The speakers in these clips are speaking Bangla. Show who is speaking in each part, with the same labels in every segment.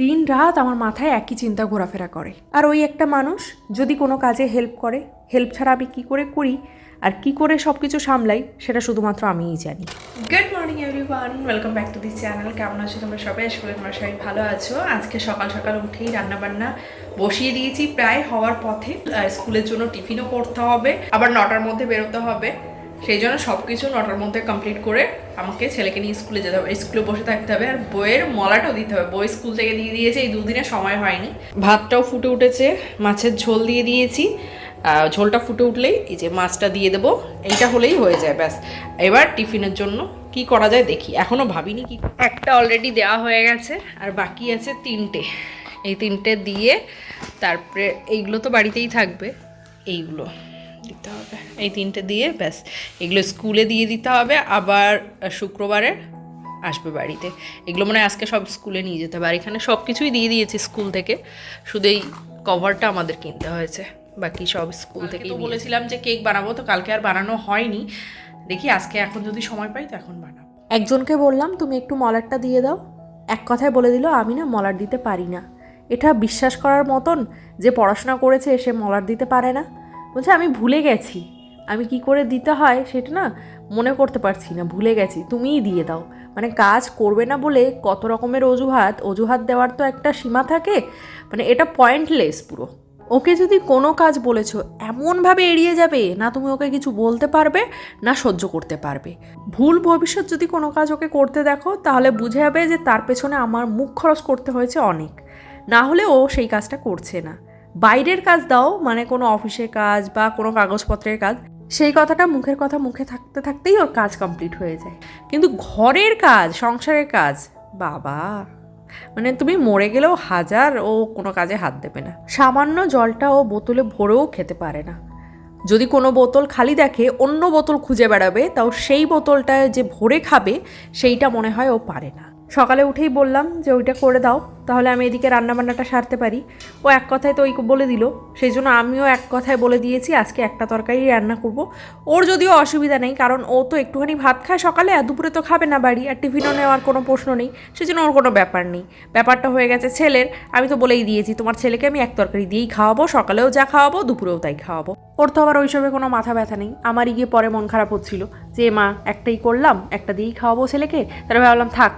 Speaker 1: দিন রাত আমার মাথায় একই চিন্তা ঘোরাফেরা করে। আর ওই একটা মানুষ যদি কোনো কাজে হেল্প করে হেল্প ছাড়া আমি কী করে করি আর কি করে সব কিছু সামলাই, সেটা শুধুমাত্র আমিই জানি। Good morning everyone welcome back to this channel কেমন আছো তোমরা সবাই? আশা করি তোমরা সবাই ভালো আছো। আজকে সকাল সকাল উঠেই রান্নাবান্না বসিয়ে দিয়েছি প্রায় হওয়ার পথে। স্কুলের জন্য টিফিনও করতে হবে। আবার নটার মধ্যে বেরোতে হবে। সেই জন্য সব কিছু নটার মধ্যে কমপ্লিট করে আমাকে ছেলেকে নিয়ে স্কুলে যেতে হবে। স্কুলে বসে থাকতে হবে আর বইয়ের মলাটাও দিতে হবে। বই স্কুল থেকে দিয়ে দিয়েছে, এই দুদিনে সময় হয়নি। ভাতটাও ফুটে উঠেছে, মাছের ঝোল দিয়ে দিয়েছি। ঝোলটা ফুটে উঠলেই এই যে মাছটা দিয়ে দেবো, এইটা হলেই হয়ে যায়, ব্যাস। এবার টিফিনের জন্য কি করা যায় দেখি। এখনও ভাবিনি কি একটা অলরেডি দেওয়া হয়ে গেছে, আর বাকি আছে তিনটে। এই তিনটে দিয়ে তারপরে এইগুলো তো বাড়িতেই থাকবে, এইগুলো। দিতে হবে। এই তিনটে দিয়ে ব্যাস। এগুলো স্কুলে দিয়ে দিতে হবে আবার শুক্রবারে আসবে বাড়িতে। এগুলো মানে আজকে সব স্কুলে নিয়ে যেতে হবে। আর এখানে সব কিছুই দিয়ে দিয়েছি স্কুল থেকে। শুধু এই কভারটা আমাদের কিনতে হয়েছে। বাকি সব স্কুল থেকে তো বলেছিলাম যে কেক বানাবো তো কালকে আর বানানো হয়নি। দেখি আজকে এখন যদি সময় পাই তো এখন বানাবো। একজনকে বললাম তুমি একটু মলারটা দিয়ে দাও। এক কথায় বলে দিল আমি না মলার দিতে পারি না। এটা বিশ্বাস করার মতন যে পড়াশোনা করেছে সে মলার দিতে পারে না। বলছে, আমি ভুলে গেছি। আমি কি করে দিতে হয় সেটা না মনে করতে পারছি না, ভুলে গেছি, তুমিই দিয়ে দাও। মানে কাজ করবে না বলে কত রকমের অজুহাত অজুহাত দেওয়ার তো একটা সীমা থাকে মানে এটা পয়েন্টলেস পুরো। ওকে যদি কোনো কাজ বলেছ, এমনভাবে এড়িয়ে যাবে, না তুমি ওকে কিছু বলতে পারবে, না সহ্য করতে পারবে। ভুল ভবিষ্যৎ যদি কোনো কাজ ওকে করতে দেখো, তাহলে বুঝে যাবে যে তার পেছনে আমার মুখ খরচ করতে হয়েছে অনেক। না হলে ও সেই কাজটা করছে না। বাইরের কাজ দাও মানে কোনো অফিসের কাজ বা কোনো কাগজপত্রের কাজ, সেই কথাটা মুখের কথা মুখে থাকতে থাকতেই ওর কাজ কমপ্লিট হয়ে যায়। কিন্তু ঘরের কাজ, সংসারের কাজ, বাবা মানে তুমি মরে গেলেও হাজার ও কোনো কাজে হাত দেবে না। সামান্য জলটা ও বোতলে ভরেও খেতে পারে না। যদি কোনো বোতল খালি দেখে অন্য বোতল খুঁজে বেড়াবে, তাও সেই বোতলটা যে ভরে খাবে, সেইটা মনে হয় ও পারে না। সকালে উঠেই বললাম যে ওইটা করে দাও, তাহলে আমি এদিকে রান্নাবান্নাটা সারতে পারি। ও এক কথায় তো ওই বলে দিল, সেই জন্য আমিও এক কথায় বলে দিয়েছি, আজকে একটা তরকারি রান্না করব। ওর যদিও অসুবিধা নেই, কারণ ও তো একটুখানি ভাত খায় সকালে, আর দুপুরে তো খাবে না বাড়ি, আর টিফিনও নেওয়ার কোনো প্রশ্ন নেই, সেই জন্য ওর কোনো ব্যাপার নেই। ব্যাপারটা হয়ে গেছে ছেলের, আমি তো বলেই দিয়েছি, তোমার ছেলেকে আমি এক তরকারি দিয়েই খাওয়াবো, সকালেও যা খাওয়াবো, দুপুরেও তাই খাওয়াবো। ওর তো আবার ওইসবে কোনো মাথা ব্যথা নেই, আমারই গিয়ে পরে মন খারাপ হচ্ছিল যে, মা, একটাই করলাম, একটা দিয়েই খাওয়াবো ছেলেকে? তারপরে ভাবলাম, থাক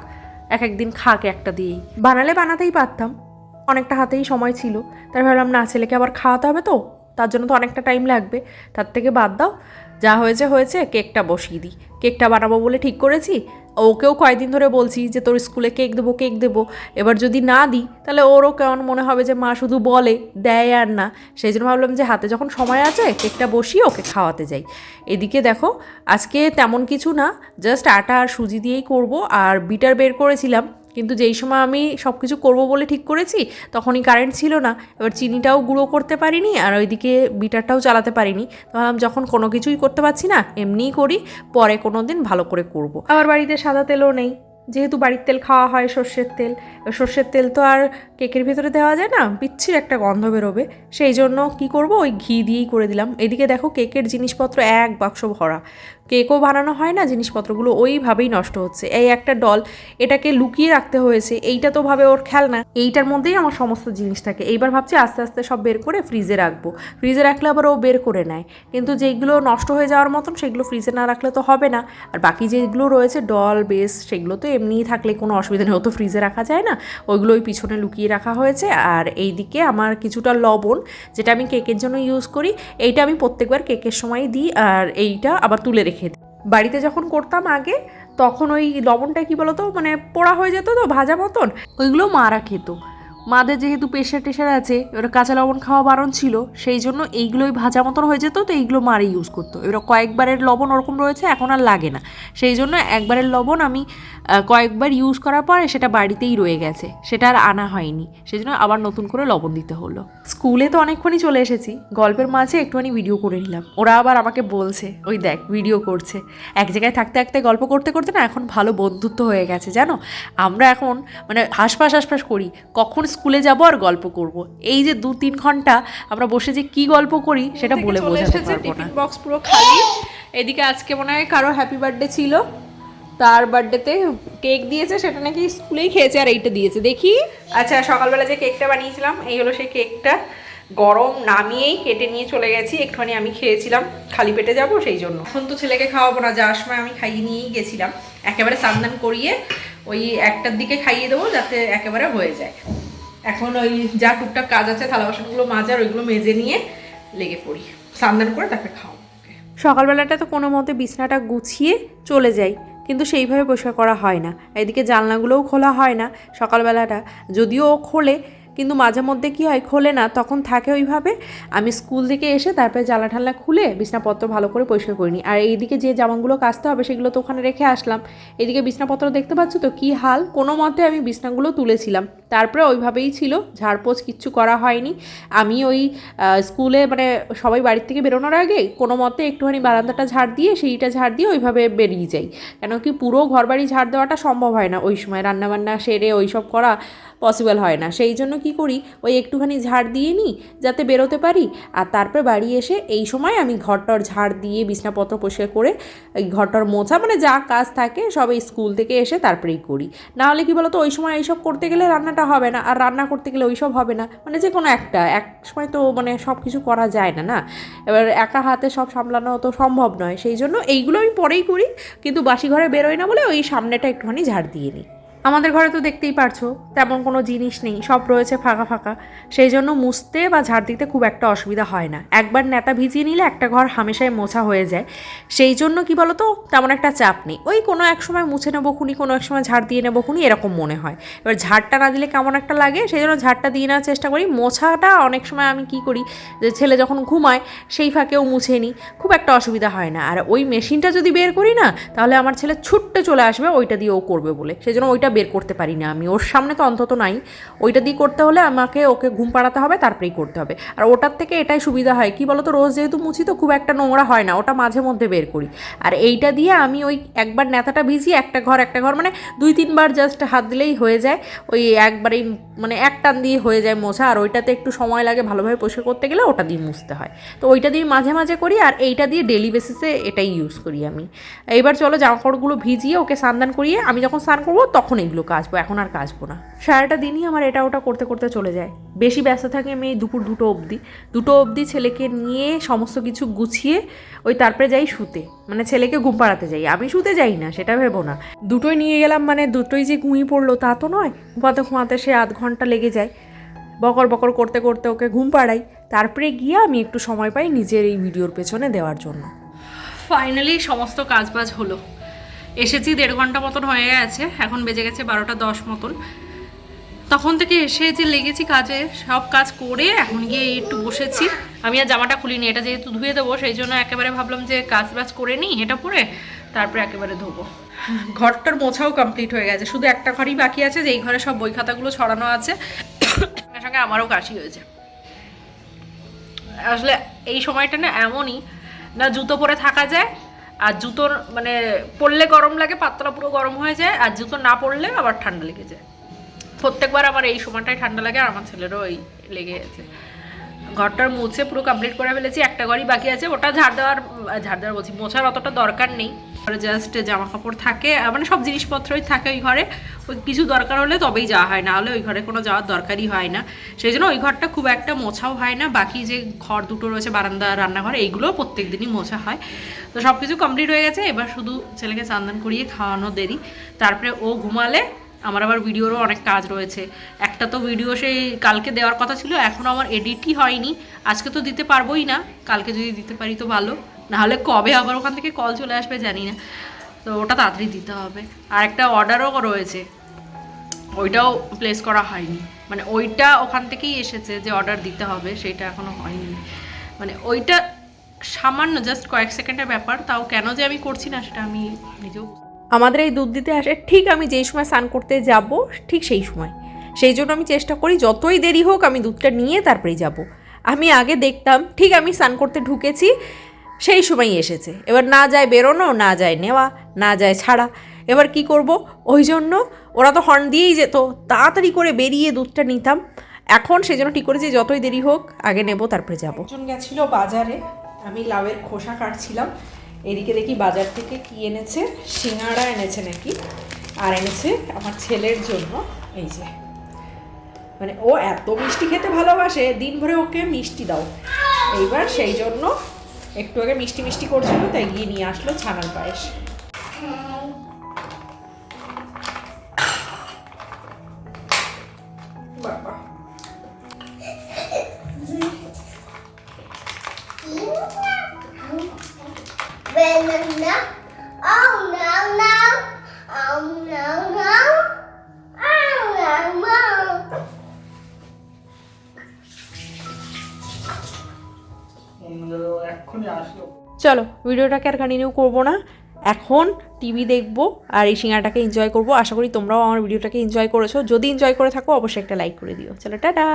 Speaker 1: এক একদিন খাকে একটা দিয়েই। বানালে বানাতেই পারতাম। অনেকটা হাতেই সময় ছিল। তাই ভাবলাম, না, ছেলেকে আবার খাওয়াতে হবে তো? তার জন্য তো অনেকটা টাইম লাগবে। তার থেকে বাদ দাও। যা হয়েছে হয়েছে। কেকটা বসিয়ে দিই। কেকটা বানাবো বলে ঠিক করেছি। ওকেও কয়েকদিন ধরে বলছি যে তোর স্কুলে কেক দেবো কেক দেবো। এবার যদি না দিই, তাহলে ওরও কেমন মনে হবে যে মা শুধু বলে, দেয় আর না। সেই জন্য ভাবলাম যে হাতে যখন সময় আছে, কেকটা বসিয়ে ওকে খাওয়াতে যাই। এদিকে দেখো, আজকে তেমন কিছু না, জাস্ট আটা আর সুজি দিয়েই করব। আর বিটার বের করেছিলাম কিন্তু যেই সময় আমি সব কিছু করব বলে ঠিক করেছি, তখনই কারেন্ট ছিল না। এবার চিনিটাও গুঁড়ো করতে পারিনি আর ওইদিকে বিটারটাও চালাতে পারিনি। ভাবলাম যখন কোনো কিছুই করতে পারছি না, এমনিই করি, পরে কোনো দিন ভালো করে করব। আমার বাড়িতে সাদা তেলও নেই। যেহেতু বাড়ির তেল খাওয়া হয় সর্ষের তেল সর্ষের তেল তো আর কেকের ভিতরে দেওয়া যায় না, বিচ্ছির একটা গন্ধ বেরোবে। সেই জন্য কি করব, ওই ঘি দিয়েই করে দিলাম। এদিকে দেখো কেকের জিনিসপত্র এক বাক্স ভরা। কেকও বানানো হয় না, জিনিসপত্রগুলো ওইভাবেই নষ্ট হচ্ছে। এই একটা ডল এটাকে লুকিয়ে রাখতে হয়েছে, এইটা তো ভাবে ওর খেলনা। এইটার মধ্যেই আমার সমস্ত জিনিস থাকে। এইবার ভাবছি আস্তে আস্তে সব বের করে ফ্রিজে রাখব। ফ্রিজে রাখলে আবার ও বের করে নেয়। কিন্তু যেগুলো নষ্ট হয়ে যাওয়ার মতন, সেগুলো ফ্রিজে না রাখলে তো হবে না। আর বাকি যেগুলো রয়েছে ডল বেস সেগুলো তো এমনিই থাকলে কোনো অসুবিধা নেই। তো ফ্রিজে রাখা যায় না। ওইগুলো ওই পিছনে লুকিয়ে রাখা হয়েছে। আর এইদিকে আমার কিছুটা লবণ, যেটা আমি কেকের জন্য ইউজ করি, এইটা আমি প্রত্যেকবার কেকের সময় দিই। আর এইটা আবার তুলে রেখে দিই। বাড়িতে যখন করতাম আগে, তখন ওই লবণটা কি বলতো মানে পোড়া হয়ে যেত তো, ভাজা মতন, ওইগুলো মারা খেত। মাদের যেহেতু প্রেশার টেশার আছে, এবার কাঁচা লবণ খাওয়া বারণ ছিল, সেই জন্য এইগুলোই ভাজা মতন হয়ে যেত, তো এইগুলো মারে ইউজ করতো। এবার কয়েকবারের লবণ ওরকম রয়েছে, এখন আর লাগে না। সেই জন্য একবারের লবণ আমি কয়েকবার ইউজ করার পরে সেটা বাড়িতেই রয়ে গেছে, সেটা আর আনা হয়নি। সেই জন্য আবার নতুন করে লবণ দিতে হলো। স্কুলে তো অনেকক্ষণই চলে এসেছি, গল্পের মাঝে একটুখানি ভিডিও করে নিলাম। ওরা আবার আমাকে বলছে, ওই দেখ ভিডিও করছে। এক জায়গায় থাকতে থাকতে গল্প করতে করতে না এখন ভালো বন্ধুত্ব হয়ে গেছে, জানো? আমরা এখন মানে হাসপাস হাসপাস করি, কখন স্কুলে যাব আর গল্প করব। এই যে দু তিন ঘণ্টা আমরা বসে যে কি গল্প করি সেটা বলে বোঝাতে পারব না। বক্স পুরো খালি। এদিকে আজকে মনে হয় কারও হ্যাপি বার্থডে ছিল। তার বার্থডেতে কেক দিয়েছে সেটা নাকি স্কুলেই খেয়েছে আর এইটা দিয়েছে। দেখি। আচ্ছা সকালবেলা যে কেকটা বানিয়েছিলাম এই হলো সেই কেকটা গরম নামিয়েই কেটে নিয়ে চলে গেছি একটুখানি আমি খেয়েছিলাম। খালি পেটে যাব সেই জন্য। এখন তো ছেলেকে খাওয়াবো না যাওয়ার সময় আমি খাইয়ে নিয়েই গেছিলাম। একেবারে সান্দান করিয়ে ওই একটার দিকে খাইয়ে দেবো যাতে একেবারে হয়ে যায়। এখন ওই যা টুকটাক কাজ আছে, থালা বাসনগুলো মাজার ওইগুলো মেজে নিয়ে লেগে পড়ি। সান্দান করে তারপরে খাওয়া সকালবেলাটা তো কোনো মতে বিছনাটা গুছিয়ে চলে যাই, কিন্তু সেইভাবে পরিষ্কার করা হয় না। এদিকে জানলাগুলোও খোলা হয় না সকালবেলাটা। যদিও ও খোলে কিন্তু মাঝে মধ্যে কি হয়, খোলে না, তখন থাকে ওইভাবে। আমি স্কুল থেকে এসে তারপরে জ্বালা ঠাল্লা খুলে বিছনাপত্র ভালো করে পরিষ্কার করিনি আর এইদিকে যে জামাগুলো কাচতে হবে, সেগুলো তো ওখানে রেখে আসলাম। এদিকে বিছনাপত্র দেখতে পাচ্ছ তো, কি হাল? কোনো মতে আমি বিছনাগুলো তুলেছিলাম। তারপরে ওইভাবেই ছিল, ঝাড়পোছ কিচ্ছু করা হয়নি। আমি ওই স্কুলে মানে সবাই বাড়ির থেকে বেরোনোর আগে কোনো মতে একটুখানি বারান্দাটা ঝাড় দিয়ে সেইটা ঝাড় দিয়ে ওইভাবে বেরিয়ে যাই। কেন কি পুরো ঘরবাড়ি ঝাড় দেওয়াটা সম্ভব হয় না। ওই সময় রান্নাবান্না সেরে ওই সব করা পসিবল হয় না। সেই জন্য কি করি, ওই একটুখানি ঝাড় দিয়ে নিই যাতে বেরোতে পারি, আর তারপর বাড়ি এসে এই সময় আমি ঘরটর ঝাড় দিয়ে বিছনাপত্র পরিষ্কার করে, এই ঘরটর মোছা মানে যা কাজ থাকে সব এই স্কুল থেকে এসে তারপরেই করি। না হলে কি বলতো, ওই সময় এইসব করতে গেলে রান্নাটা হবে না, আর রান্না করতে গেলে ওইসব হবে না। মানে যে কোনো একটা, এক সময় তো মানে সব কিছু করা যায় না না? এবার একা হাতে সব সামলানো তো সম্ভব নয়। সেই জন্য এইগুলো আমি পরেই করি, কিন্তু বাসি ঘরে বেরোই না বলে ওই সামনেটা একটুখানি ঝাড় দিয়ে নিই। আমাদের ঘরে তো দেখতেই পারছ, তেমন কোনো জিনিস নেই, সব রয়েছে ফাঁকা ফাঁকা। সেই জন্য মুছতে বা ঝাড় দিতে খুব একটা অসুবিধা হয় না। একবার নেতা ভিজিয়ে নিলে একটা ঘর হামেশাই মোছা হয়ে যায়। সেই জন্য কি বলতো, তেমন একটা চাপ নেই। ওই কোনো এক সময় মুছে নেব খুনি, কোনো এক সময় ঝাড় দিয়ে নেব খুনি, এরকম মনে হয়। এবার ঝাড়টা না দিলে কেমন একটা লাগে, সেই জন্য ঝাড়টা দিয়ে নেওয়ার চেষ্টা করি। মোছাটা অনেক সময় আমি কি করি, যে ছেলে যখন ঘুমায়, সেই ফাঁকেও মুছে নিই। খুব একটা অসুবিধা হয় না। আর ওই মেশিনটা যদি বের করি না, তাহলে আমার ছেলে ছুট্টে চলে আসবে, ওইটা দিয়ে ও করবে বলে। সেই জন্য ওইটা বের করতে পারি না আমি। ওর সামনে তো অন্তত নাই। ওইটা দিয়ে করতে হলে আমাকে ওকে ঘুম পাড়াতে হবে, তারপরেই করতে হবে। আর ওটার থেকে এটাই সুবিধা হয়। কি বলতো, রোজ যেহেতু মুছি তো খুব একটা নোংরা হয় না, ওটা মাঝে মধ্যে বের করি। আর এইটা দিয়ে আমি ওই একবার নেতাটা ভিজিয়ে একটা ঘর একটা ঘর মানে দুই, তিনবার জাস্ট হাত দিলেই হয়ে যায়। ওই একবারেই মানে এক টান দিয়ে হয়ে যায় মোছা। আর ওইটাতে একটু সময় লাগে ভালোভাবে পরিষ্কার করতে গেলে, ওটা দিয়ে মুছতে হয়। তো ওইটা দিয়ে মাঝে মাঝে করি। আর এইটা দিয়ে ডেলি বেসিসে এটাই ইউজ করি আমি। এইবার চলো জামা কাপড়গুলো ভিজিয়ে ওকে স্নান করিয়ে আমি যখন স্নান করব তখন এগুলো কাচবো, এখন আর কাচবো না। সারাটা দিনই আমার এটা ওটা করতে করতে চলে যায়। বেশি ব্যস্ত থাকে আমি এই দুপুর দুটো অবধি। দুটো অবধি ছেলেকে নিয়ে সমস্ত কিছু গুছিয়ে ওই তারপরে যাই শুতে। মানে ছেলেকে ঘুম পাড়াতে যাই। আমি শুতে যাই না, সেটা ভেবো না। দুটোই নিয়ে গেলাম মানে দুটোই যে ঘুমিয়ে পড়ল তা তো নয়। ঘুমাতে ঘুমাতে সে আধ ঘণ্টা লেগে যায়। বকর বকর করতে করতে ওকে ঘুম পাড়াই। তারপরে গিয়ে আমি একটু সময় পাই নিজের এই ভিডিওর পেছনে দেওয়ার জন্য। ফাইনালি সমস্ত কাজবাজ হলো। এসেছি দেড় ঘণ্টা মতন হয়ে গেছে, এখন বেজে গেছে বারোটা দশ মতন। তখন থেকে এসে যে লেগেছি কাজে, সব কাজ করে এখন গিয়ে একটু বসেছি। আমি আর জামাটা খুলিনি, এটা যেহেতু ধুয়ে দেবো, সেই জন্য একেবারে ভাবলাম যে কাজ বাজ করে নিই, এটা পরে তারপরে একেবারে ধোবো। ঘরটার মোছাও কমপ্লিট হয়ে গেছে, শুধু একটা ঘরই বাকি আছে যে এই ঘরে সব বই খাতাগুলো ছড়ানো আছে। সঙ্গে সঙ্গে আমারও কাশি হয়েছে। আসলে এই সময়টা না এমনই, না জুতো পরে থাকা যায় আর জুতোর মানে পরলে গরম লাগে, পাতলা পুরো গরম হয়ে যায়, আর জুতো না পরলে আবার ঠান্ডা লেগে যায়। প্রত্যেকবার আমার এই সময়টাই ঠান্ডা লাগে, আর আমার ছেলেরও ওই লেগে গেছে। ঘরটার মুছে পুরো কমপ্লিট করে ফেলেছি, একটা ঘরই বাকি আছে, ওটা ঝাড় দেওয়ার ঝাড় দেওয়ার বলছি, মোছার অতটা দরকার নেই। জাস্ট জামা কাপড় থাকে মানে সব জিনিসপত্রই থাকে ওই ঘরে। ওই কিছু দরকার হলে তবেই যাওয়া হয়, না হলে ওই ঘরে কোনো যাওয়ার দরকারই হয় না। সেই জন্য ওই ঘরটা খুব একটা মোছাও হয় না, বাকি যে ঘর দুটো রয়েছে, বারান্দা, রান্নাঘর এইগুলো প্রত্যেক দিনই মোছা হয়। তো সব কিছু কমপ্লিট হয়ে গেছে, এবার শুধু ছেলেকে স্নান করিয়ে খাওয়ানো দেরি। তারপরে ও ঘুমালে, আমার আবার ভিডিওরও অনেক কাজ রয়েছে। একটা তো ভিডিও সেই কালকে দেওয়ার কথা ছিল, এখনও আমার এডিটই হয়নি। আজকে তো দিতে পারবোই না, কালকে যদি দিতে পারি তো ভালো। নাহলে কবে আবার ওখান থেকে কল চলে আসবে জানি না। তো ওটা তাড়াতাড়ি দিতে হবে। আর একটা অর্ডারও রয়েছে। ওইটাও প্লেস করা হয়নি। মানে ওইটা ওখান থেকেই এসেছে যে অর্ডার দিতে হবে, সেটা এখনও হয়নি। মানে ওইটা সামান্য জাস্ট কয়েক সেকেন্ডের ব্যাপার, তাও কেন যে আমি করছি না সেটা আমি নিজেও আমাদের এই দুধ দিতে আসে, ঠিক আমি যেই সময় স্নান করতে যাব, ঠিক সেই সময়। সেই জন্য আমি চেষ্টা করি, যতই দেরি হোক আমি দুধটা নিয়ে তারপরেই যাব। আমি আগে দেখতাম, ঠিক আমি স্নান করতে ঢুকেছি সেই সময়ই এসেছে। এবার না যায় বেরোনো, না যায় নেওয়া, না যায় ছাড়া। এবার কি করব? ওই জন্য ওরা তো হর্ন দিয়েই যেত। তাড়াতাড়ি করে বেরিয়ে দুধটা নিতাম। এখন সেই জন্য ঠিক করেছি, যতই দেরি হোক, আগে নেব, তারপরে যাব। একজন গেছিল বাজারে। আমি লাউয়ের খোসা কাটছিলাম। এদিকে দেখি বাজার থেকে কি এনেছে? সিঙ্গাড়া এনেছে নাকি? আর এনেছে আমার ছেলের জন্য। এই যে। মানে ও এত মিষ্টি খেতে ভালোবাসে দিন ভরে ওকে মিষ্টি দাও। এইবার সেই জন্য একটু আগে মিষ্টি মিষ্টি করছিল তাই গিয়ে নিয়ে আসলো ছানার পায়েস। চলো, ভিডিওটাকে আর কন্টিনিউ করব না। এখন টিভি দেখব আর এই সিঙ্গাটাকে এনজয় করব। আশা করি তোমরাও আমার ভিডিওটাকে এনজয় করেছ। যদি এনজয় করে থাকো, অবশ্যই একটা লাইক করে দিও। চলো, টাটা!